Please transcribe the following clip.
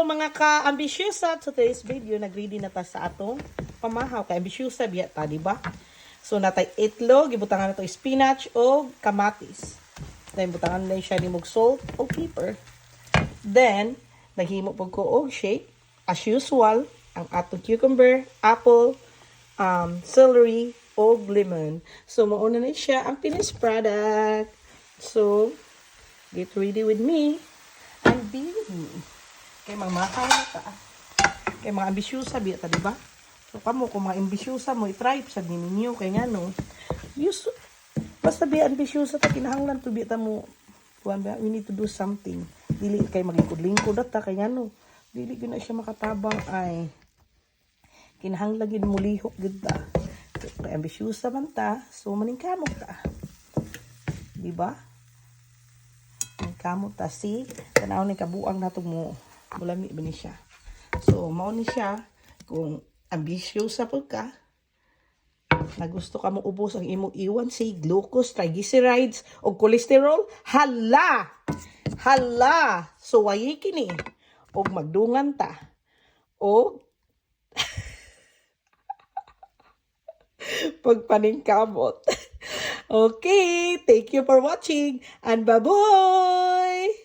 Mga ka-ambisyosa! Today's video, nag-ready na ta sa atong pamahaw. Ka-ambisyosa biya ta, di ba? So natay itlog, ibutangan na to spinach o kamatis. Then butangan na siya ni mog salt o pepper. Then, naghimo po ko og shake. As usual, ang atong cucumber, apple, um, celery, o lemon. So, mauna na siya ang finished product. So, get ready with me and be with me. Kay mga makaw ta. Kay mga ambisyosa, biya ta, di ba? So, kamo, kung mga ambisyosa mo, itry sa ninyo. Kay nga, no? Use, basta biya ambisyosa ta, kinahanglan to biya ta mo. Kuwan ba, we need to do something. Dili kay maglikod-lingkod at ta, kay nga, no? Dili yun na siya makatabang ay kinahanglan gid mo lihok gid ta. Kay ambisyosa man ta, so maningkamot ta. Di ba? Maningkamot ta si tanaw ni kabuang nato mo mulami ba ni siya. So mao ni siya kung ambisyosa pud ka na gusto ka mo ubos ang imong iwan si glucose, triglycerides o cholesterol, hala! Hala! So wayi kini og magdungan ta o pagpaningkamot. Okay, thank you for watching and bye-bye!